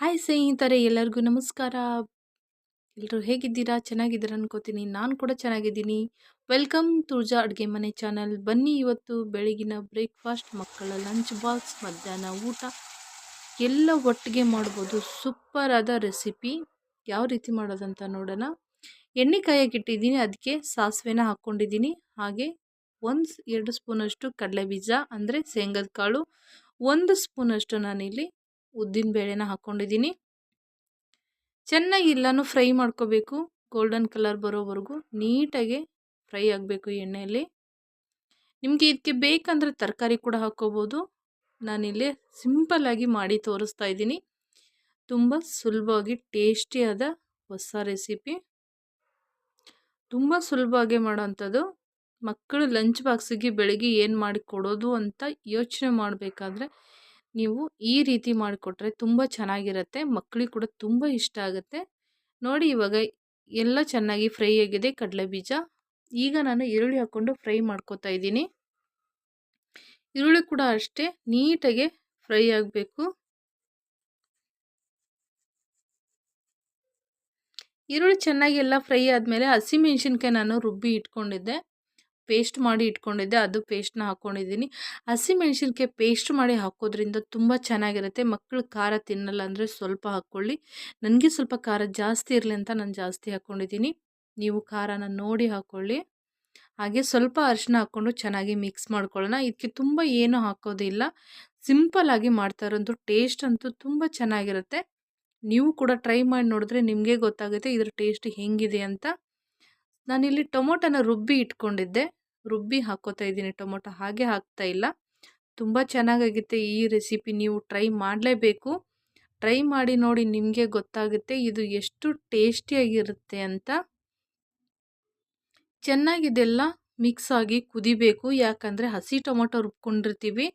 Hi ಸ್ನೇಹಿತರೆ, ಎಲ್ಲರಿಗೂ ನಮಸ್ಕಾರ. ಎಲ್ಲರೂ ಹೇಗಿದ್ದೀರಾ? ಚೆನ್ನಾಗಿದ್ದೀರಾ ಅನ್ಕೋತೀನಿ. ನಾನು ಕೂಡ ಚೆನ್ನಾಗಿದ್ದೀನಿ. ವೆಲ್ಕಮ್ ತುರ್ಜಾ ಅಡುಗೆ ಮನೆ ಚಾನಲ್. ಬನ್ನಿ ಇವತ್ತು ಬೆಳಗಿನ ಬ್ರೇಕ್ಫಾಸ್ಟ್ ಮಕ್ಕಳ ಲಂಚ್ ಬಾಕ್ಸ್ ಮಧ್ಯಾಹ್ನ ಊಟ. ಎಲ್ಲ ಒಟ್ಟಿಗೆ ಮಾಡ್ಬೋದು. ಸೂಪರ್ ಆದ ರೆಸಿಪಿ ಯಾವ ರೀತಿ ಮಾಡೋದಂತ ನೋಡೋಣ. ಎಣ್ಣೆ ಕಾಯಾಗಿಟ್ಟಿದ್ದೀನಿ ಅದಕ್ಕೆ ಸಾಸಿವೆನ ಹಾಕ್ಕೊಂಡಿದ್ದೀನಿ ಹಾಗೆ ಒಂದು ಎರಡು ಸ್ಪೂನಷ್ಟು ಕಡಲೆ ಬೀಜ ಅಂದರೆ ಶೇಂಗದ ಕಾಳು ಒಂದು ಸ್ಪೂನಷ್ಟು ನಾನಿಲ್ಲಿ ಉದ್ದಿನ ಬೇಳೆನ ಹಾಕ್ಕೊಂಡಿದ್ದೀನಿ ಚೆನ್ನಾಗಿ ಎಲ್ಲನೂ ಫ್ರೈ ಮಾಡ್ಕೋಬೇಕು. ಗೋಲ್ಡನ್ ಕಲರ್ ಬರೋವರೆಗೂ ನೀಟಾಗಿ ಫ್ರೈ ಆಗಬೇಕು ಎಣ್ಣೆಯಲ್ಲಿ. ನಿಮಗೆ ಇದಕ್ಕೆ ಬೇಕಂದರೆ ತರಕಾರಿ ಕೂಡ ಹಾಕ್ಕೋಬೋದು. ನಾನಿಲ್ಲಿ ಸಿಂಪಲ್ಲಾಗಿ ಮಾಡಿ ತೋರಿಸ್ತಾ ಇದ್ದೀನಿ. ತುಂಬ ಸುಲಭವಾಗಿ ಟೇಸ್ಟಿಯಾದ ಹೊಸ ರೆಸಿಪಿ. ತುಂಬ ಸುಲಭವಾಗಿ ಮಾಡೋವಂಥದ್ದು ಮಕ್ಕಳು ಲಂಚ್ ಬಾಕ್ಸಿಗೆ ಬೆಳಗ್ಗೆ ಏನು ಮಾಡಿ ಕೊಡೋದು ಅಂತ ಯೋಚನೆ ಮಾಡಬೇಕಾದ್ರೆ ನೀವು ಈ ರೀತಿ ಮಾಡಿಕೊಟ್ರೆ ತುಂಬ ಚೆನ್ನಾಗಿರುತ್ತೆ ಮಕ್ಕಳಿಗೆ ಕೂಡ ತುಂಬ ಇಷ್ಟ ಆಗುತ್ತೆ. ನೋಡಿ ಇವಾಗ ಎಲ್ಲ ಚೆನ್ನಾಗಿ ಫ್ರೈ ಆಗಿದೆ ಕಡಲೆ ಬೀಜ. ಈಗ ನಾನು ಈರುಳ್ಳಿ ಹಾಕ್ಕೊಂಡು ಫ್ರೈ ಮಾಡ್ಕೋತಾ ಇದ್ದೀನಿ. ಈರುಳ್ಳಿ ಕೂಡ ಅಷ್ಟೇ ನೀಟಾಗಿ ಫ್ರೈ ಆಗಬೇಕು. ಈರುಳ್ಳಿ ಚೆನ್ನಾಗಿ ಎಲ್ಲ ಫ್ರೈ ಆದಮೇಲೆ ಹಸಿಮೆಣ್ಸಿನ್ಕಾಯಿ ನಾನು ರುಬ್ಬಿ ಇಟ್ಕೊಂಡಿದ್ದೆ. ಪೇಸ್ಟ್ ಮಾಡಿ ಇಟ್ಕೊಂಡಿದ್ದೆ, ಅದು ಪೇಸ್ಟ್ನ ಹಾಕ್ಕೊಂಡಿದ್ದೀನಿ ಹಸಿಮೆಣ್ಸಿನ್ಕಾಯಿ ಪೇಸ್ಟ್ ಮಾಡಿ ಹಾಕೋದ್ರಿಂದ ತುಂಬ ಚೆನ್ನಾಗಿರುತ್ತೆ. ಮಕ್ಕಳು ಖಾರ ತಿನ್ನಲ್ಲ ಅಂದರೆ ಸ್ವಲ್ಪ ಹಾಕ್ಕೊಳ್ಳಿ. ನನಗೆ ಸ್ವಲ್ಪ ಖಾರ ಜಾಸ್ತಿ ಇರಲಿ ಅಂತ ನಾನು ಜಾಸ್ತಿ ಹಾಕ್ಕೊಂಡಿದ್ದೀನಿ ನೀವು ಖಾರನ ನೋಡಿ ಹಾಕ್ಕೊಳ್ಳಿ. ಹಾಗೆ ಸ್ವಲ್ಪ ಅರಿಶಿನ ಹಾಕ್ಕೊಂಡು ಚೆನ್ನಾಗಿ ಮಿಕ್ಸ್ ಮಾಡ್ಕೊಳ್ಳೋಣ. ಇದಕ್ಕೆ ತುಂಬ ಏನೂ ಹಾಕೋದಿಲ್ಲ. ಸಿಂಪಲ್ಲಾಗಿ ಮಾಡ್ತಾ ಇರೋಂಥ ಟೇಸ್ಟ್ ಅಂತೂ ತುಂಬ ಚೆನ್ನಾಗಿರುತ್ತೆ. ನೀವು ಕೂಡ ಟ್ರೈ ಮಾಡಿ ನೋಡಿದ್ರೆ ನಿಮಗೆ ಗೊತ್ತಾಗುತ್ತೆ ಇದರ ಟೇಸ್ಟ್ ಹೆಂಗಿದೆ ಅಂತ. ನಾನಿಲ್ಲಿ ಟೊಮೊಟೊನ ರುಬ್ಬಿ ಇಟ್ಕೊಂಡಿದ್ದೆ. ರುಬ್ಬಿ ಹಾಕೋತಾ ಇದ್ದೀನಿ. ಟೊಮೊಟೊ ಹಾಗೆ ಹಾಕ್ತಾ ಇಲ್ಲ. ತುಂಬ ಚೆನ್ನಾಗಾಗುತ್ತೆ ಈ ರೆಸಿಪಿ. ನೀವು ಟ್ರೈ ಮಾಡಲೇಬೇಕು. ಟ್ರೈ ಮಾಡಿ ನೋಡಿ ನಿಮಗೆ ಗೊತ್ತಾಗುತ್ತೆ ಇದು ಎಷ್ಟು ಟೇಸ್ಟಿಯಾಗಿರುತ್ತೆ ಅಂತ. ಚೆನ್ನಾಗಿದೆಲ್ಲ ಮಿಕ್ಸ್ ಆಗಿ ಕುದಿಬೇಕು. ಯಾಕಂದರೆ ಹಸಿ ಟೊಮೊಟೊ ರುಬ್ಕೊಂಡಿರ್ತೀವಿ.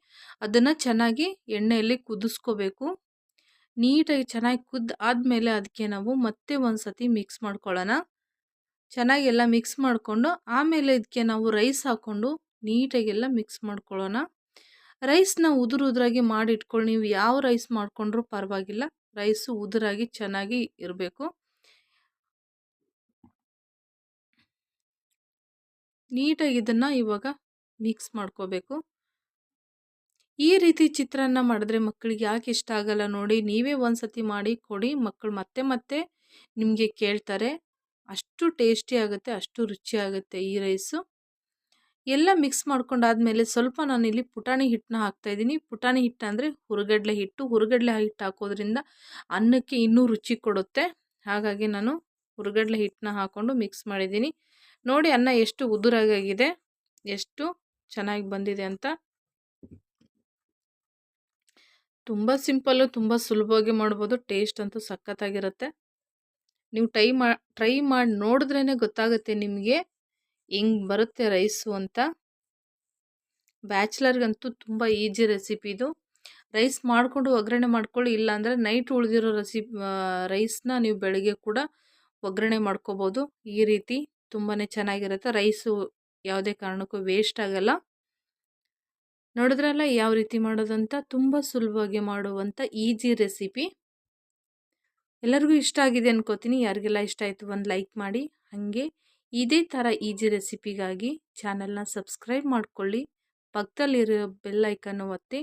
ಅದನ್ನು ಚೆನ್ನಾಗಿ ಎಣ್ಣೆಯಲ್ಲಿ ಕುದಿಸ್ಕೋಬೇಕು. ನೀಟಾಗಿ ಚೆನ್ನಾಗಿ ಕುದ್ದು ಆದಮೇಲೆ ಅದಕ್ಕೆ ನಾವು ಮತ್ತೆ ಒಂದು ಸತಿ ಮಿಕ್ಸ್ ಮಾಡ್ಕೊಳ್ಳೋಣ. ಚೆನ್ನಾಗಿ ಎಲ್ಲ ಮಿಕ್ಸ್ ಮಾಡಿಕೊಂಡು, ಆಮೇಲೆ ಇದಕ್ಕೆ ನಾವು ರೈಸ್ ಹಾಕ್ಕೊಂಡು ನೀಟಾಗೆಲ್ಲ ಮಿಕ್ಸ್ ಮಾಡ್ಕೊಳ್ಳೋಣ. ರೈಸ್ನ ಉದುರು ಉದುರಾಗಿ ಮಾಡಿ ಇಟ್ಕೊಳ್ಳಿ ನೀವು ಯಾವ ರೈಸ್ ಮಾಡಿಕೊಂಡ್ರೂ ಪರವಾಗಿಲ್ಲ. ರೈಸು ಉದುರಾಗಿ ಚೆನ್ನಾಗಿ ಇರಬೇಕು. ನೀಟಾಗಿ ಇದನ್ನು ಇವಾಗ ಮಿಕ್ಸ್ ಮಾಡ್ಕೋಬೇಕು. ಈ ರೀತಿ ಚಿತ್ರಾನ್ನ ಮಾಡಿದ್ರೆ ಮಕ್ಕಳಿಗೆ ಯಾಕೆ ಇಷ್ಟ ಆಗಲ್ಲ ನೋಡಿ. ನೀವೇ ಒಂದು ಸತಿ ಮಾಡಿ ಕೊಡಿ. ಮಕ್ಕಳು ಮತ್ತೆ ಮತ್ತೆ ನಿಮಗೆ ಕೇಳ್ತಾರೆ. ಅಷ್ಟು ಟೇಸ್ಟಿ ಆಗುತ್ತೆ, ಅಷ್ಟು ರುಚಿಯಾಗುತ್ತೆ ಈ ರೈಸು. ಎಲ್ಲ ಮಿಕ್ಸ್ ಮಾಡ್ಕೊಂಡಾದ್ಮೇಲೆ ಸ್ವಲ್ಪ ನಾನಿಲ್ಲಿ ಪುಟಾಣಿ ಹಿಟ್ಟನ್ನ ಹಾಕ್ತಾಯಿದ್ದೀನಿ ಪುಟಾಣಿ ಹಿಟ್ಟು ಅಂದರೆ ಹುರುಗಡ್ಲೆ ಹಿಟ್ಟು. ಹುರುಗಡ್ಲೆ ಹಿಟ್ಟು ಹಾಕೋದ್ರಿಂದ ಅನ್ನಕ್ಕೆ ಇನ್ನೂ ರುಚಿ ಕೊಡುತ್ತೆ. ಹಾಗಾಗಿ ನಾನು ಹುರುಗಡ್ಲೆ ಹಿಟ್ಟನ್ನ ಹಾಕ್ಕೊಂಡು ಮಿಕ್ಸ್ ಮಾಡಿದ್ದೀನಿ. ನೋಡಿ ಅನ್ನ ಎಷ್ಟು ಉದುರಾಗಿದೆ ಎಷ್ಟು ಚೆನ್ನಾಗಿ ಬಂದಿದೆ ಅಂತ. ತುಂಬ ಸಿಂಪಲ್ಲು, ತುಂಬ ಸುಲಭವಾಗಿ ಮಾಡ್ಬೋದು. ಟೇಸ್ಟ್ ಅಂತೂ ಸಖತ್ತಾಗಿರುತ್ತೆ. ನೀವು ಟ್ರೈ ಮಾ, ಟ್ರೈ ಮಾಡಿ ನೋಡಿದ್ರೇ ಗೊತ್ತಾಗುತ್ತೆ ನಿಮಗೆ ಹೆಂಗೆ ಬರುತ್ತೆ ರೈಸು ಅಂತ. ಬ್ಯಾಚ್ಲರ್ಗಂತೂ ತುಂಬ ಈಜಿ ರೆಸಿಪಿ ಇದು. ರೈಸ್ ಮಾಡಿಕೊಂಡು ಒಗ್ಗರಣೆ ಮಾಡ್ಕೊಳ್ಳಿ, ಇಲ್ಲಾಂದರೆ ನೈಟ್ ಉಳಿದಿರೋ ರೆಸಿ ರೈಸ್ನ ನೀವು ಬೆಳಗ್ಗೆ ಕೂಡ ಒಗ್ಗರಣೆ ಮಾಡ್ಕೋಬೋದು. ಈ ರೀತಿ ತುಂಬಾ ಚೆನ್ನಾಗಿರುತ್ತೆ. ರೈಸು ಯಾವುದೇ ಕಾರಣಕ್ಕೂ ವೇಸ್ಟ್ ಆಗಲ್ಲ. ನೋಡಿದ್ರಲ್ಲ ಯಾವ ರೀತಿ ಮಾಡೋದಂತ? ತುಂಬ ಸುಲಭವಾಗಿ ಮಾಡುವಂಥ ಈಜಿ ರೆಸಿಪಿ. ಎಲ್ಲರಿಗೂ ಇಷ್ಟ ಆಗಿದೆ ಅನ್ಕೋತೀನಿ. ಯಾರಿಗೆಲ್ಲ ಇಷ್ಟ ಆಯಿತು ಒಂದು ಲೈಕ್ ಮಾಡಿ. ಹಾಗೆ ಇದೇ ಥರ ಈಜಿ ರೆಸಿಪಿಗಾಗಿ ಚಾನಲ್ನ ಸಬ್ಸ್ಕ್ರೈಬ್ ಮಾಡಿಕೊಳ್ಳಿ. ಪಕ್ಕದಲ್ಲಿರೋ ಬೆಲ್ ಐಕನ್ನು ಒತ್ತಿ.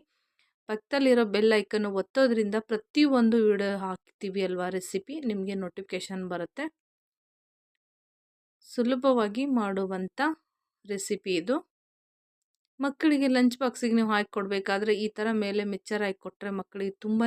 ಪಕ್ಕದಲ್ಲಿರೋ ಬೆಲ್ ಐಕನ್ನು ಒತ್ತೋದ್ರಿಂದ ಪ್ರತಿಯೊಂದು ವಿಡಿಯೋ ಹಾಕ್ತೀವಿ ಅಲ್ವಾ ರೆಸಿಪಿ? ನಿಮಗೆ ನೋಟಿಫಿಕೇಷನ್ ಬರುತ್ತೆ. ಸುಲಭವಾಗಿ ಮಾಡುವಂಥ ರೆಸಿಪಿ ಇದು. ಮಕ್ಕಳಿಗೆ ಲಂಚ್ ಬಾಕ್ಸಿಗೆ ನೀವು ಹಾಕಿ ಕೊಡಬೇಕಾದ್ರೆ ಈ ಥರ ಮೇಲೆ ಮಿಕ್ಚರ್ ಹಾಕಿ ಕೊಟ್ಟರೆ ಮಕ್ಕಳಿಗೆ ತುಂಬಾ